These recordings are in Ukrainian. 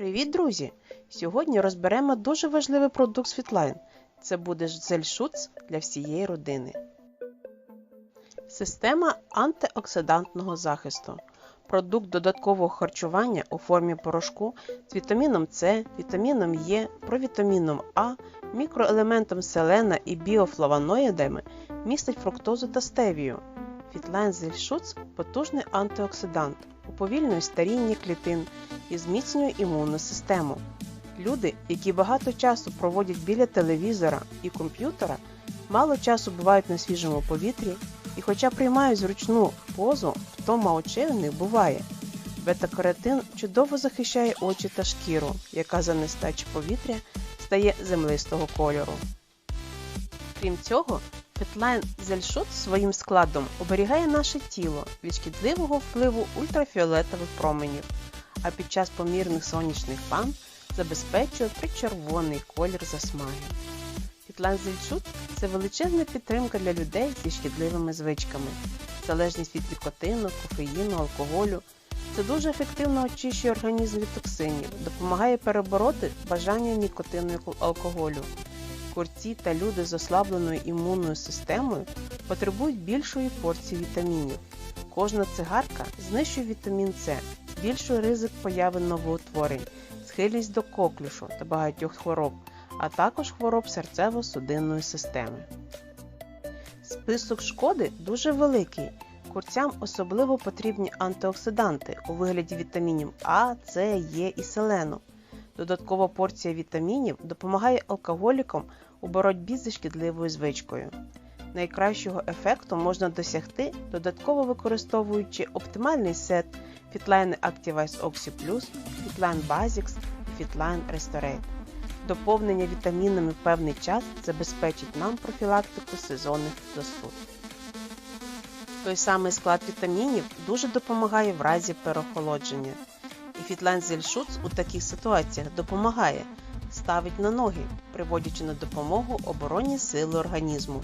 Привіт, друзі! Сьогодні розберемо дуже важливий продукт Світлайн. Це буде зельшуц для всієї родини. Система антиоксидантного захисту. Продукт додаткового харчування у формі порошку з вітаміном С, вітаміном Е, провітаміном А, мікроелементом селена і біофлавоноїдами містить фруктозу та стевію. Фітлайн Зельшуц потужний антиоксидант, уповільнює старіння клітин і зміцнює імунну систему. Люди, які багато часу проводять біля телевізора і комп'ютера, мало часу бувають на свіжому повітрі і, хоча приймають зручну позу, втома очей у них буває. Бета-каротин чудово захищає очі та шкіру, яка за нестачі повітря стає землистого кольору. Крім цього, Фетлайн Зельшот своїм складом оберігає наше тіло від шкідливого впливу ультрафіолетових променів, а під час помірних сонячних ванн забезпечує причервоний колір засмаги. Фітлайн Зельшут це величезна підтримка для людей зі шкідливими звичками, залежність від нікотину, кофеїну, алкоголю. Це дуже ефективно очищує організм від токсинів, допомагає перебороти бажання нікотину алкоголю. Курці та люди з ослабленою імунною системою потребують більшої порції вітамінів. Кожна цигарка знищує вітамін С, збільшує ризик появи новоутворень, схильність до коклюшу та багатьох хвороб, а також хвороб серцево-судинної системи. Список шкоди дуже великий. Курцям особливо потрібні антиоксиданти у вигляді вітамінів А, С, Е і селену. Додаткова порція вітамінів допомагає алкоголікам у боротьбі зі шкідливою звичкою. Найкращого ефекту можна досягти, додатково використовуючи оптимальний сет Fitline Activize Oxy Plus, Fitline Basics і Fitline Restorate. Доповнення вітамінами в певний час забезпечить нам профілактику сезонних застуд. Той самий склад вітамінів дуже допомагає в разі переохолодження. І Фітлайн Зельшуц у таких ситуаціях допомагає, ставить на ноги, приводячи на допомогу оборонні сили організму.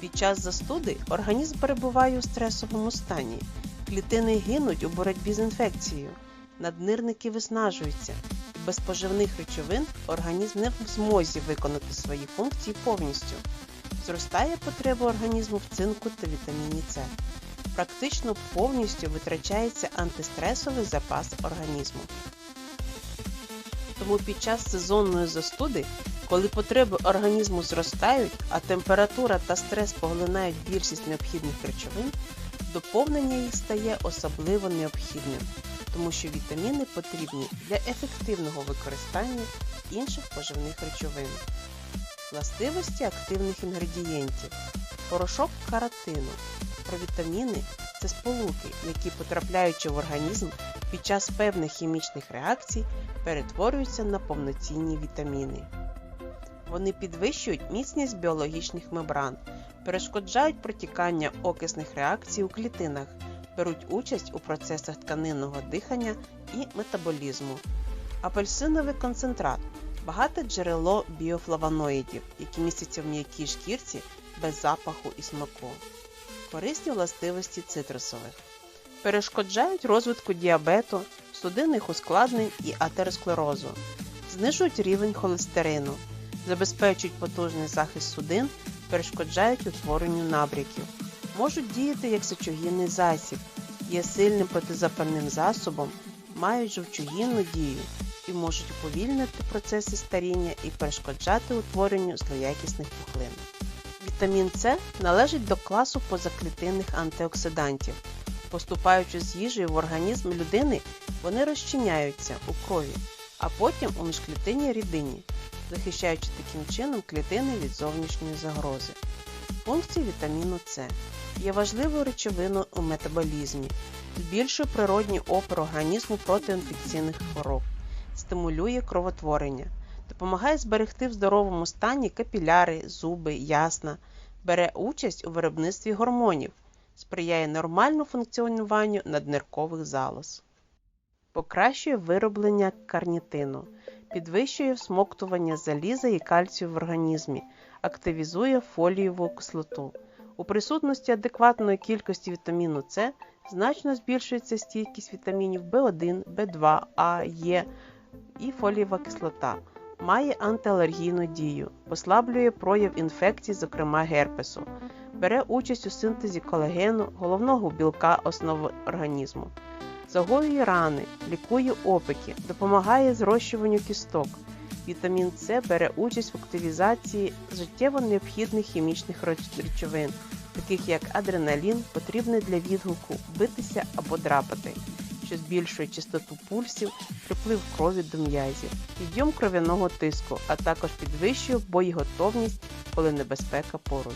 Під час застуди організм перебуває у стресовому стані, клітини гинуть у боротьбі з інфекцією, наднирники виснажуються, без поживних речовин організм не в змозі виконати свої функції повністю. Зростає потреба організму в цинку та вітаміні С практично повністю витрачається антистресовий запас організму. Тому під час сезонної застуди, коли потреби організму зростають, а температура та стрес поглинають більшість необхідних речовин, доповнення їх стає особливо необхідним, тому що вітаміни потрібні для ефективного використання інших поживних речовин. Властивості активних інгредієнтів, порошок каротину, провітаміни це сполуки, які, потрапляючи в організм під час певних хімічних реакцій, перетворюються на повноцінні вітаміни. Вони підвищують міцність біологічних мембран, перешкоджають протікання окисних реакцій у клітинах, беруть участь у процесах тканинного дихання і метаболізму. Апельсиновий концентрат багате джерело біофлавоноїдів, які містяться в м'якій шкірці без запаху і смаку корисні властивості цитрусових. Перешкоджають розвитку діабету, судинних ускладнень і атеросклерозу, знижують рівень холестерину, забезпечують потужний захист судин, перешкоджають утворенню набряків, можуть діяти як сечогінний засіб, є сильним протизапальним засобом, мають жовчогінну дію і можуть уповільнити процеси старіння і перешкоджати утворенню злоякісних пухлин. Вітамін С належить до класу позаклітинних антиоксидантів. Поступаючи з їжею в організм людини, вони розчиняються у крові, а потім у міжклітинній рідині, захищаючи таким чином клітини від зовнішньої загрози. Функції вітаміну С є важливою речовиною у метаболізмі, збільшує природній опір організму проти інфекційних хвороб, стимулює кровотворення допомагає зберегти в здоровому стані капіляри, зуби, ясна, бере участь у виробництві гормонів, сприяє нормальному функціонуванню надниркових залоз, покращує вироблення карнітину, підвищує всмоктування заліза і кальцію в організмі, активізує фолієву кислоту. У присутності адекватної кількості вітаміну С значно збільшується стійкість вітамінів В1, В2, А, Е, і фолієва кислота. Має антиалергійну дію, послаблює прояв інфекцій, зокрема герпесу, бере участь у синтезі колагену, головного білка основи організму, загоює рани, лікує опіки, допомагає зрощуванню кісток. Вітамін С бере участь в активізації життєво необхідних хімічних речовин, таких як адреналін, потрібний для відгуку битися або драпати, що збільшує частоту пульсів, приплив крові до м'язів, підйом кров'яного тиску, а також підвищує боєготовність, коли небезпека поруч.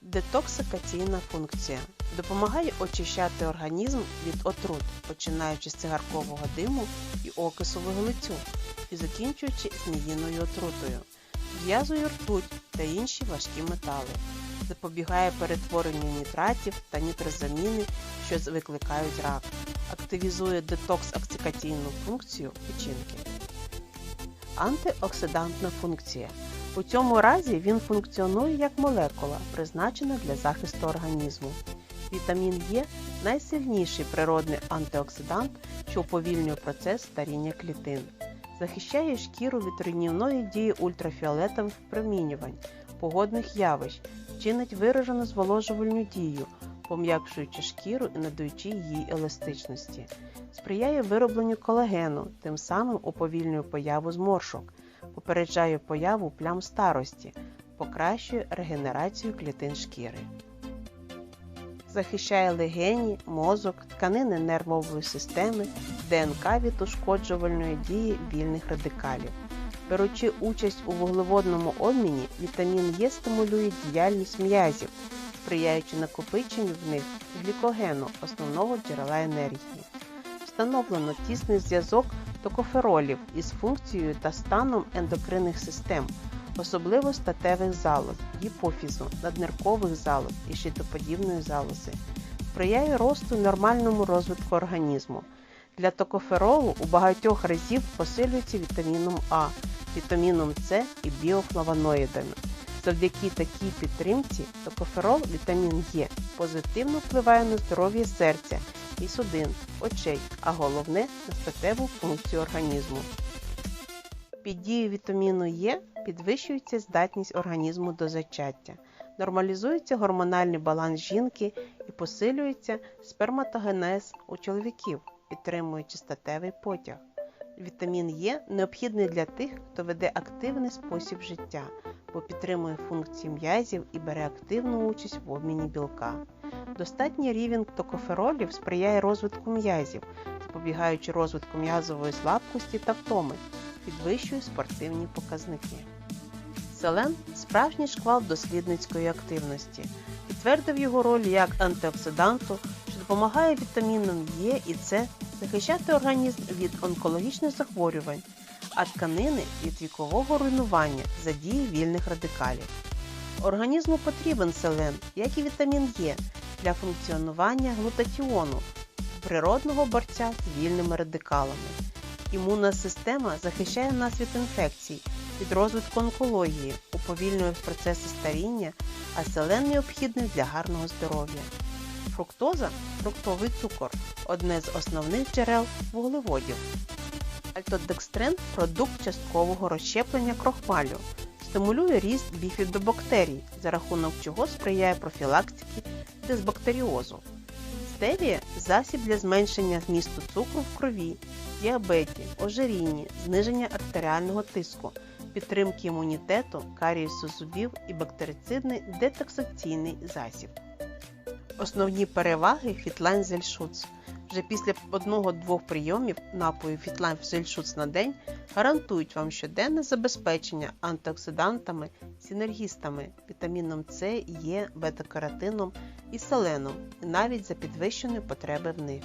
Детоксикаційна функція. Допомагає очищати організм від отрут, починаючи з цигаркового диму і окису вуглецю і закінчуючи зміїною отрутою, зв'язує ртуть та інші важкі метали, запобігає перетворенню нітратів та нітрозаміни, що викликають рак, активізує детоксикаційну функцію печінки. Антиоксидантна функція. У цьому разі він функціонує як молекула, призначена для захисту організму. Вітамін Е найсильніший природний антиоксидант, що уповільнює процес старіння клітин, захищає шкіру від руйнівної дії ультрафіолетових промінювань, погодних явищ, чинить виражену зволожувальну дію, пом'якшуючи шкіру і надаючи їй еластичності, сприяє виробленню колагену, тим самим уповільнює появу зморшок, попереджає появу плям старості, покращує регенерацію клітин шкіри. Захищає легені, мозок, тканини нервової системи, ДНК від ушкоджувальної дії вільних радикалів. Беручи участь у вуглеводному обміні, вітамін Е стимулює діяльність м'язів, сприяючи накопиченню в них глікогену, основного джерела енергії. Встановлено тісний зв'язок токоферолів із функцією та станом ендокринних систем, особливо статевих залоз, гіпофізу, надниркових залоз і щитоподібної залози, сприяє росту нормальному розвитку організму. Для токоферолу у багатьох разів посилюється вітаміном А, вітаміном С і біофлавоноїдами. Завдяки такій підтримці токоферол вітамін Е позитивно впливає на здоров'я серця і судин, очей, а головне на статеву функцію організму. Під дією вітаміну Е підвищується здатність організму до зачаття, нормалізується гормональний баланс жінки і посилюється сперматогенез у чоловіків, підтримуючи статевий потяг. Вітамін Е необхідний для тих, хто веде активний спосіб життя, бо підтримує функції м'язів і бере активну участь в обміні білка. Достатній рівень токоферолів сприяє розвитку м'язів, запобігаючи розвитку м'язової слабкості та втоми, підвищує спортивні показники. Селен справжній шквал дослідницької активності, підтвердив його роль як антиоксиданту, що допомагає вітамінам Е і С захищати організм від онкологічних захворювань, а тканини від вікового руйнування за дії вільних радикалів. Організму потрібен селен, як і вітамін Е, для функціонування глутатіону, природного борця з вільними радикалами. Імунна система захищає нас від інфекцій, від розвитку онкології, уповільнює процеси старіння, а селен необхідний для гарного здоров'я. Фруктоза фруктовий цукор одне з основних джерел вуглеводів. Альтодекстрин продукт часткового розщеплення крохмалю, стимулює ріст біфідобактерій, за рахунок чого сприяє профілактиці дисбактеріозу. Стевія засіб для зменшення вмісту цукру в крові, діабеті, ожирінні, зниження артеріального тиску, підтримки імунітету, карієсу зубів і бактерицидний детоксикаційний засіб. Основні переваги Фітлайн Зельшуц. Вже після одного-двох прийомів напою Фітлайн Зельшуц на день гарантують вам щоденне забезпечення антиоксидантами, синергістами, вітаміном С, Е, бета-каротином і селеном, і навіть за підвищеної потреби в них.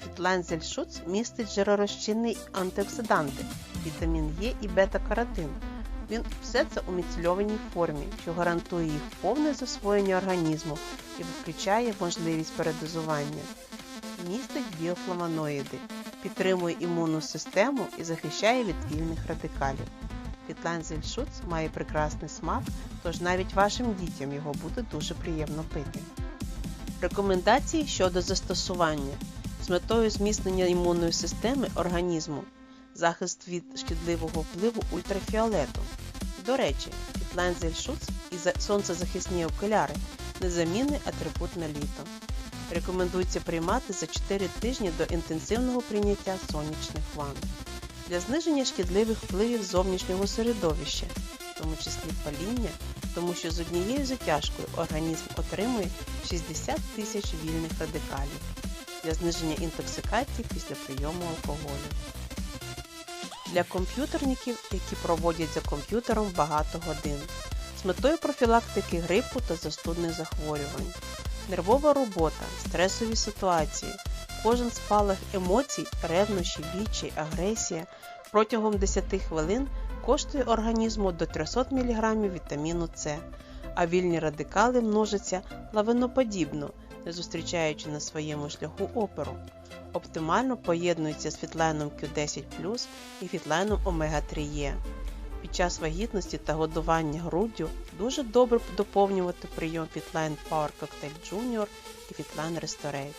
Фітлайн Зельшуц містить жиророзчинні антиоксиданти, вітамін Е і бета-каротин. Він все це у міцельованій формі, що гарантує їх повне засвоєння організму і виключає можливість передозування. Містить біофлавоноїди, підтримує імунну систему і захищає від вільних радикалів. Фітланзельшуц має прекрасний смак, тож навіть вашим дітям його буде дуже приємно пити. Рекомендації щодо застосування. з метою зміцнення імунної системи організму, захист від шкідливого впливу ультрафіолету. До речі, Фітлайн-Зельшуц і сонцезахисні окуляри незамінний атрибут на літо. Рекомендується приймати за 4 тижні до інтенсивного прийняття сонячних ванн для зниження шкідливих впливів зовнішнього середовища, в тому числі паління, тому що з однією затяжкою організм отримує 60 тисяч вільних радикалів для зниження інтоксикації після прийому алкоголю. Для комп'ютерників, які проводять за комп'ютером багато годин, метою профілактики грипу та застудних захворювань, нервова робота, стресові ситуації, кожен спалах емоцій, ревнощі, відчай, агресія протягом 10 хвилин коштує організму до 300 мг вітаміну С, а вільні радикали множаться лавиноподібно, не зустрічаючи на своєму шляху оперу. Оптимально поєднується з фітлайном Q10 і фітлайном Омега-3Е. Під час вагітності та годування груддю дуже добре доповнювати прийом Fitline Power Cocktail Junior і Fitline Restorate.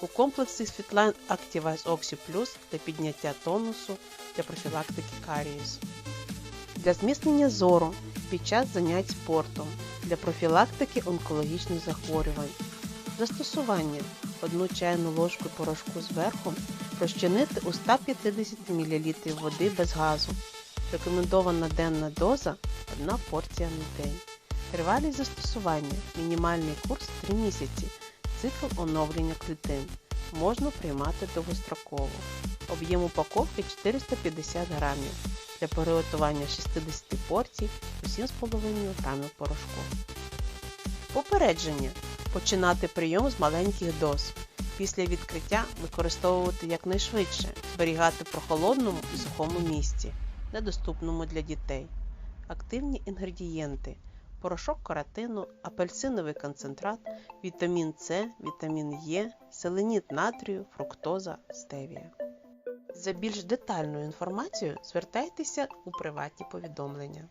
У комплексі Fitline Activize Oxy Plus для підняття тонусу для профілактики карієсу. Для зміцнення зору під час занять спортом, для профілактики онкологічних захворювань. Застосування 1 чайну ложку порошку зверху розчинити у 150 мл води без газу. Рекомендована денна доза 1 порція на день. Тривалість застосування. Мінімальний курс 3 місяці. Цикл оновлення клітин. Можна приймати довгостроково. Об'єм упаковки 450 грамів. Для приготування 60 порцій 7,5 г порошку. Попередження. Починати прийом з маленьких доз. Після відкриття використовувати якнайшвидше, зберігати в прохолодному і сухому місці, недоступному для дітей. Активні інгредієнти: порошок каротину, апельсиновий концентрат, вітамін С, вітамін Е, селеніт натрію, фруктоза, стевія. За більш детальною інформацією звертайтеся у приватні повідомлення.